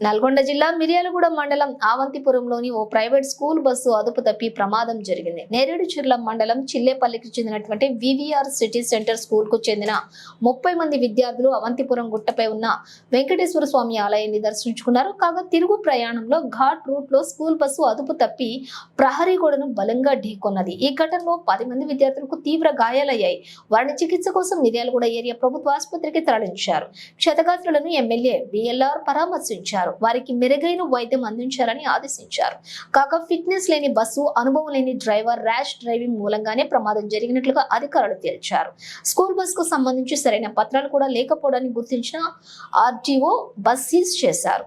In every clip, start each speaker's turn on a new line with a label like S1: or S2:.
S1: నల్గొండ జిల్లా మిర్యాలగూడ మండలం ఆవంతిపురంలోని ఓ ప్రైవేట్ స్కూల్ బస్సు అదుపు తప్పి ప్రమాదం జరిగింది. నేరేడు చిర్ల మండలం చిల్లేపల్లికి చెందినటువంటి వివిఆర్ సిటీ సెంటర్ స్కూల్కు చెందిన ముప్పై మంది విద్యార్థులు అవంతిపురం గుట్టపై ఉన్న వెంకటేశ్వర స్వామి ఆలయాన్ని దర్శించుకున్నారు. కాగా తిరుగు ప్రయాణంలో ఘాట్ రూట్లో స్కూల్ బస్సు అదుపు తప్పి ప్రహరీ గోడను బలంగా ఢీకొన్నది. ఈ ఘటనలో పది మంది విద్యార్థులకు తీవ్ర గాయాలయ్యాయి. వారిని చికిత్స కోసం మిర్యాలగూడ ఏరియా ప్రభుత్వ ఆసుపత్రికి తరలించారు. క్షతగాత్రులను ఎమ్మెల్యే బిఎల్ఆర్ పరామర్శించారు. వారికి మెరుగైన వైద్యం అందించాలని ఆదేశించారు. కాగా ఫిట్నెస్ లేని బస్సు అనుభవం లేని డ్రైవర్ ర్యాష్ డ్రైవింగ్ మూలంగానే ప్రమాదం జరిగినట్లుగా అధికారులు తేల్చారు. స్కూల్ బస్కు సంబంధించి సరైన పత్రాలు కూడా లేకపోవడాన్ని గుర్తించిన ఆర్టీఓ బస్ సీజ్ చేశారు.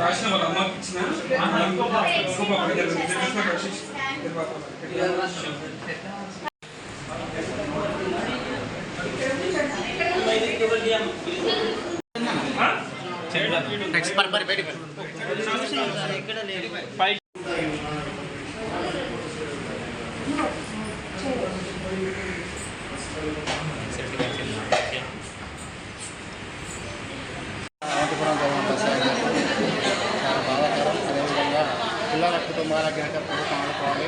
S2: రాసిన వాళ్ళ అమ్మకి ఇచ్చిన ఇంకొక అక్కడ జరుగుతుంది. తెలిసిన రక్షించు.
S3: అనంతపురం గవర్నమెంట్ బస్ యాక్సిడెంట్ చాలా బాధాకరం అదేవిధంగా పిల్లల కుటుంబాలకు కనుక ప్రభుత్వం ఆడుకోవాలి.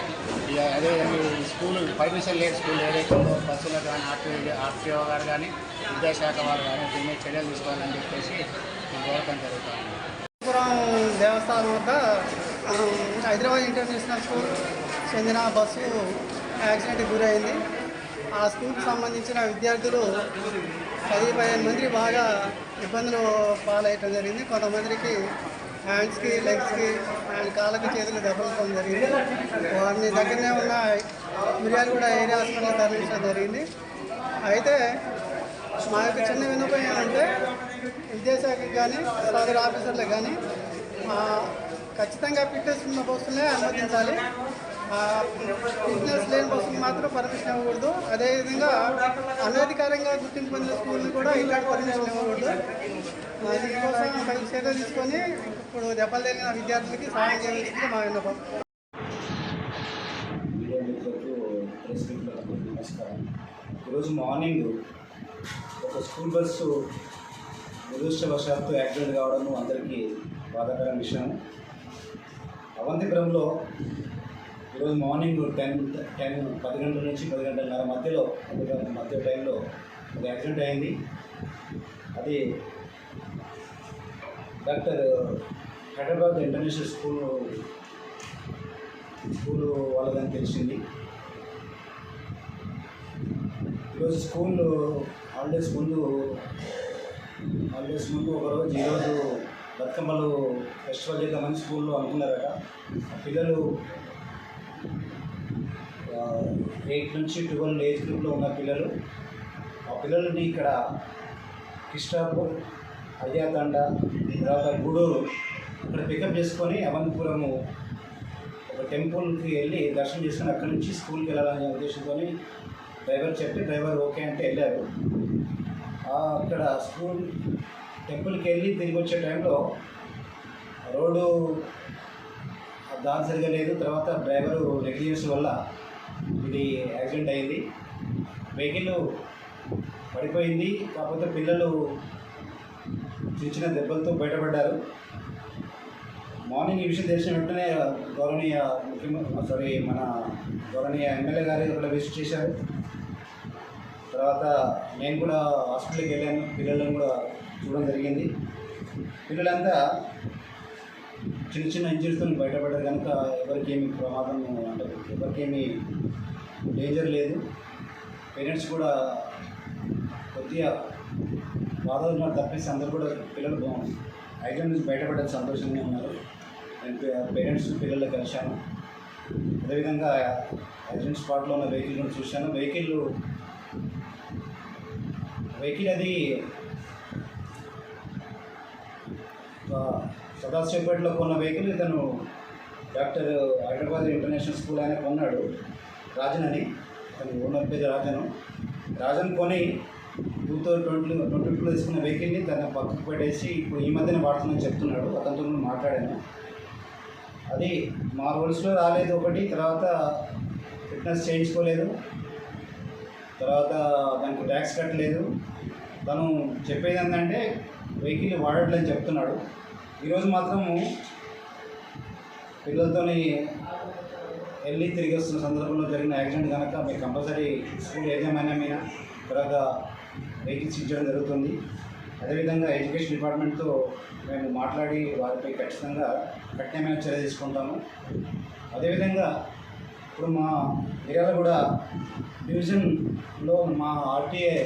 S3: ఇక అదే ఈ స్కూల్ పర్మిషన్ లేని స్కూల్ ఏదైతే ఉందో బస్సులో కానీ ఆర్టీఓ ఆర్టీఓ గారు కానీ విద్యాశాఖ వారు కానీ దీని మీద చర్యలు తీసుకోవాలని చెప్పేసి నేను కోరటం జరుగుతుంది.
S4: దేవస్థానం వద్ద హైదరాబాద్ ఇంటర్నేషనల్ స్కూల్ చెందిన బస్సు యాక్సిడెంట్కి గురైంది. ఆ స్కూల్కి సంబంధించిన విద్యార్థులు పది పదిహేను మంది బాగా ఇబ్బందులు పాలయ్యటం జరిగింది. కొంతమందికి హ్యాండ్స్కి లెగ్స్కి అండ్ కాళ్ళకి చేతులు దెబ్బలతో జరిగింది. వారిని దగ్గరనే ఉన్న మిర్యాలగూడ ఏరియా హాస్పిటల్ తరలించడం జరిగింది. అయితే మా యొక్క చిన్న వినపం ఏంటంటే విద్యాశాఖకి కానీ సదరు ఆఫీసర్లకు కానీ ఖచ్చితంగా ఫిట్నెస్ ఉన్న బస్సులే అనుమతించాలి. ఆ, ఫిట్నెస్ లేని బస్సులు మాత్రం పర్మిషన్ ఇవ్వకూడదు. అదేవిధంగా అనధికారంగా గుర్తింపు పొందిన స్కూల్ని కూడా ఇలాంటి పర్మిషన్ ఇవ్వకూడదు. దీనికోసం తగిన చర్యలు తీసుకొని ఇప్పుడు దెబ్బలు తగిలిన విద్యార్థులకి సహాయం చేయవలసింది మా విన్నపం.
S5: ఈరోజు మార్నింగ్ ఒక స్కూల్ బస్సు దురదృష్టవశాత్తు యాక్సిడెంట్ కావడం అందరికీ బాధాకరమైన విషయం. అవంతిపురంలో ఈరోజు మార్నింగ్ టెన్ టెన్ పది గంటల నుంచి పది గంటలన్నర మధ్యలో మధ్య- మధ్య టైంలో ఒక యాక్సిడెంట్ అయింది. అది doctor Hyderabad international school school వాళ్ళదని తెలిసింది. ఈరోజు స్కూల్ హాలిడేస్ ముందు హాలిడేస్ ముందు ఒకరోజు ఈరోజు బతుకమ్మలు ఫెస్టివల్ చేద్దామని స్కూల్లో అనుకున్నారట. ఆ పిల్లలు ఎయిట్ నుంచి ట్వెల్వ్ ఏజ్ గ్రూప్లో ఉన్న పిల్లలు ఆ పిల్లలని ఇక్కడ కిష్టాపూర్ అయ్యాతండ తర్వాత గూడూరు. ఇక్కడ పికప్ చేసుకొని అవంతిపురము ఒక టెంపుల్కి వెళ్ళి దర్శనం చేసుకుని అక్కడి నుంచి స్కూల్కి వెళ్ళాలనే ఉద్దేశంతో డ్రైవర్ చెప్పి డ్రైవర్ ఓకే అంటే వెళ్ళారు. అక్కడ స్కూల్ టెంపుల్కి వెళ్ళి తిరిగి వచ్చే టైంలో రోడ్డు దాని సరిగా లేదు. తర్వాత డ్రైవరు నెగ్లిజెన్స్ వల్ల ఇది యాక్సిడెంట్ అయింది. వెహికల్ పడిపోయింది. కాకపోతే పిల్లలు చిన్న చిన్న దెబ్బలతో బయటపడ్డారు. మార్నింగ్ ఈ విషయం తెలిసిన వెంటనే గౌరవనీయ ముఖ్యమంత్రి సారీ మన గౌరవనీయ ఎమ్మెల్యే గారు ఇక్కడ విజిట్ చేశారు. తర్వాత నేను కూడా హాస్పిటల్కి వెళ్ళాను. పిల్లలను కూడా చూడడం జరిగింది. పిల్లలంతా చిన్న చిన్న ఇంజరీస్తో బయటపడ్డారు. కనుక ఎవరికేమి ప్రమాదం అంటే ఎవరికేమి డేంజర్ లేదు. పేరెంట్స్ కూడా కొద్దిగా బాధలు తప్పిస్తే అందరూ కూడా పిల్లలు బాగుంది ఐటమ్ నుంచి బయటపడే సంతోషంగా ఉన్నారు. నేను పేరెంట్స్ పిల్లలు కలిశాను. అదేవిధంగా యాక్సిడెంట్ స్పాట్లో ఉన్న వెహికల్ కూడా చూశాను. వెహికల్ వెహికల్ అది సదాశివపేటలో కొన్న వెహికల్ ఇతను డాక్టర్ హైదరాబాద్ ఇంటర్నేషనల్ స్కూల్ ఆయన కొన్నాడు. రాజన్ అని. అతను ఓనర్ పేరు రాజను. రాజన్ కొని టూ థౌసండ్ ట్వంటీ ట్వంటీ టూలో తీసుకున్న వెహికల్ని తన పక్కకు పెట్టేసి ఇప్పుడు ఈ మధ్యన వాడుతుందని చెప్తున్నాడు. అతనితో నేను మాట్లాడాను. అది మా రూల్స్లో రాలేదు ఒకటి తర్వాత ఫిట్నెస్ చేయించుకోలేదు. తర్వాత దానికి ట్యాక్స్ కట్టలేదు. తను చెప్పేది ఏంటంటే వెహికల్ వాడట్లేదని చెప్తున్నాడు. ఈరోజు మాత్రము పిల్లలతోని వెళ్ళి తిరిగి వస్తున్న సందర్భంలో జరిగిన యాక్సిడెంట్ కనుక మీరు కంపల్సరీ స్కూల్ ఏదేమైనా మీద తర్వాత వెహికల్స్ ఇచ్చడం జరుగుతుంది. అదేవిధంగా ఎడ్యుకేషన్ డిపార్ట్మెంట్తో మేము మాట్లాడి వారిపై ఖచ్చితంగా కఠినమైన చర్య తీసుకుంటాము. అదేవిధంగా ఇప్పుడు మా ఏరియాలో కూడా డివిజన్లో మా ఆర్టీఏ